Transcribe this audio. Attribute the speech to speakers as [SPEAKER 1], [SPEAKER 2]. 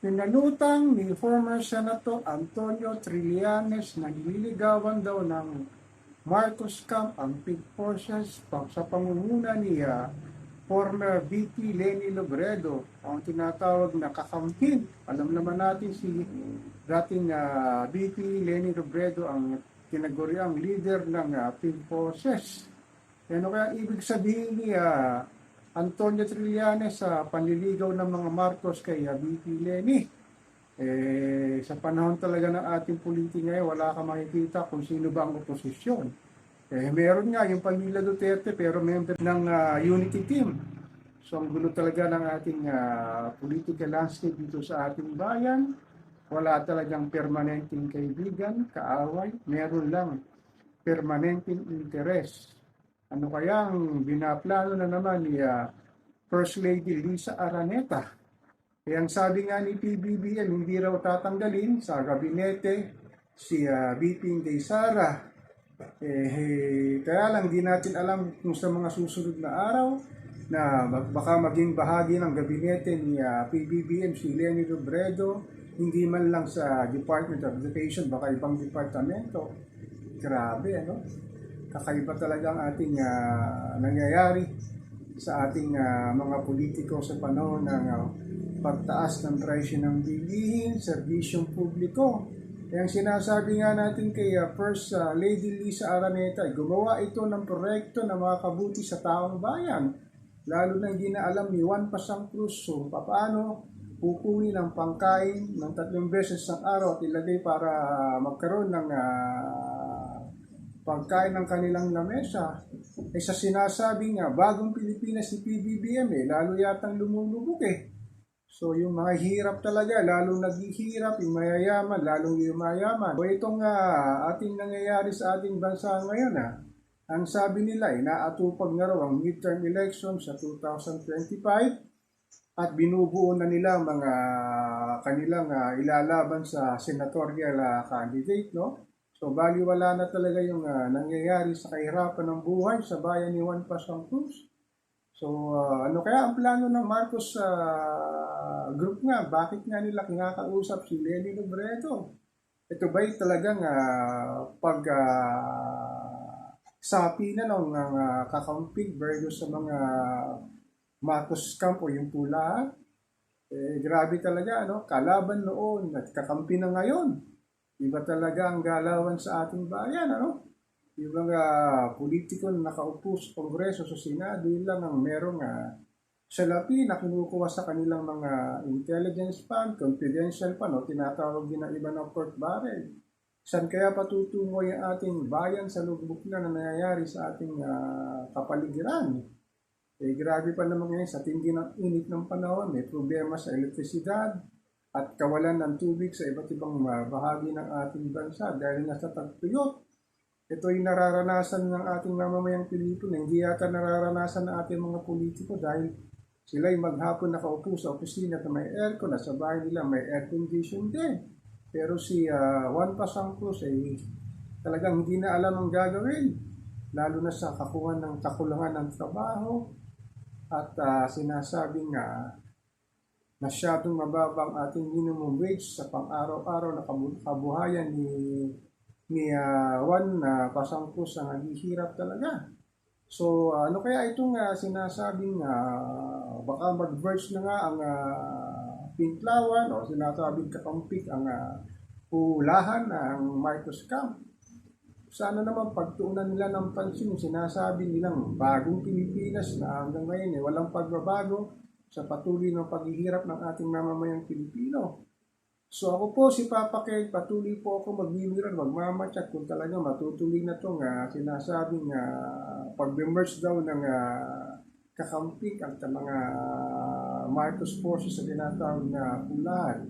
[SPEAKER 1] Pinalutang ni former Senator Antonio Trillanes na nililigawan daw ng Marcos Camp ang Pig Forces sa pangunguna ni ah, former VP Lenny Lobredo, ang tinatawag na kakampin. Alam naman natin si dating ah, VP Lenny Robredo ang tinaguriang leader ng ah, Pig Forces. Ano kaya ibig sabihin ni ah, Antonio Trillanes sa panliligaw ng mga Marcos kay VP Lenny? Eh, sa panahon talaga ng ating politika ngayon, wala ka makikita kung sino ba ang oposisyon. Eh, meron nga yung pamilya Duterte pero member ng ah, unity team. So ang gulo talaga ng ating ah, political landscape dito sa ating bayan. Wala talagang permanenteng kaibigan, kaaway. Meron lang permanenteng interes. Ano kaya ang binaplano na naman ni ah, First Lady Lisa Araneta? Eh, ang sabi nga ni PBBM, hindi raw tatanggalin sa gabinete si uh, VP Inday Sara. Eh, eh, kaya lang di natin alam kung sa mga susunod na araw na baka maging bahagi ng gabinete ni ah, PBBM si Lenny Robredo, hindi man lang sa Department of Education, baka ibang departamento. Grabe, ano? Kakaiba talaga ang ating ah, nangyayari sa ating ah, mga politiko sa panahon ng ah, pagtaas ng presyo ng bilihin, serbisyong publiko. Kaya sinasabi nga natin kay ah, First ah, Lady Lisa Araneta, gumawa ito ng proyekto na makakabuti sa taong bayan. Lalo na hindi na alam ni Juan Pasang Cruz kung paano kukunin ang pangkain ng tatlong beses ng araw at ilagay para magkaroon ng ah, pagkain ng kanilang lamesa. Eh sa sinasabi nga, bagong Pilipinas si PBBM eh, lalo yatang lumulubog eh. So yung mga hirap talaga, lalong naghihirap, yung mayayaman, lalong yumayaman. So itong ah, ating nangyayari sa ating bansa ngayon ah, ang sabi nila, inaatupag na raw ang midterm election sa 2025 at binubuo na nila mga kanilang ah, ilalaban sa senatorial ah, candidate, no? So, baliwala na talaga yung ah, nangyayari sa kahirapan ng buhay sa bayan ni Juan Pasang Cruz. So, ah, ano kaya ang plano ng Marcos ah, group nga? Bakit nga nila kinakausap si Lenny Robredo? Ito ba'y talagang ah, pag ah, sapi na ng uh, kakamping versus sa mga Marcos camp o yung pula? Eh, grabe talaga, ano? Kalaban noon at kakampi na ngayon. Iba talaga ang galawan sa ating bayan, ano? Yung mga politiko na nakaupo sa Kongreso, sa Senado, yun lang ang merong uh, salapi na kinukuha sa kanilang mga intelligence fund, confidential fund, o tinatawag din ng iba ng pork barrel. Saan kaya patutungo yung ating bayan sa lubok na na nangyayari sa ating ah, kapaligiran? Eh, grabe pa naman ngayon sa tindi ng init ng panahon, may problema sa elektrisidad at kawalan ng tubig sa iba't ibang ah, bahagi ng ating bansa dahil nasa tagtuyot. Ito ay nararanasan ng ating mamamayang Pilipino, hindi yata nararanasan ng ating mga politiko dahil sila ay maghapon nakaupo sa opisina na may aircon, nasa bahay nila may air condition din. Pero si ah, Juan Pasang Cruz ay talagang hindi na alam ang gagawin. Lalo na sa kakuha ng kakulangan ng trabaho at ah, sinasabing nga masyadong mababang ating minimum wage sa pang-araw-araw na kabu- kabuhayan ni ni ah, Juan na Pasang Cruz ang naghihirap talaga. So ah, ano kaya itong ah, sinasabing ah, baka mag-verge na nga ang ah, Pinklawan o sinasabing kakampik ang uh, pulahan ng Marcos Camp. Sana naman pagtuunan nila ng pansin sinasabi nilang bagong Pilipinas na hanggang ngayon eh, walang pagbabago sa patuloy ng paghihirap ng ating mamamayang Pilipino. So ako po si Papa Keg, patuloy po ako magbimiran, magmamatyak kung talaga matutuloy na itong uh, sinasabing uh, pag-merge daw ng uh, kakampik at mga Marcos forces sa tinatawag na pulahan.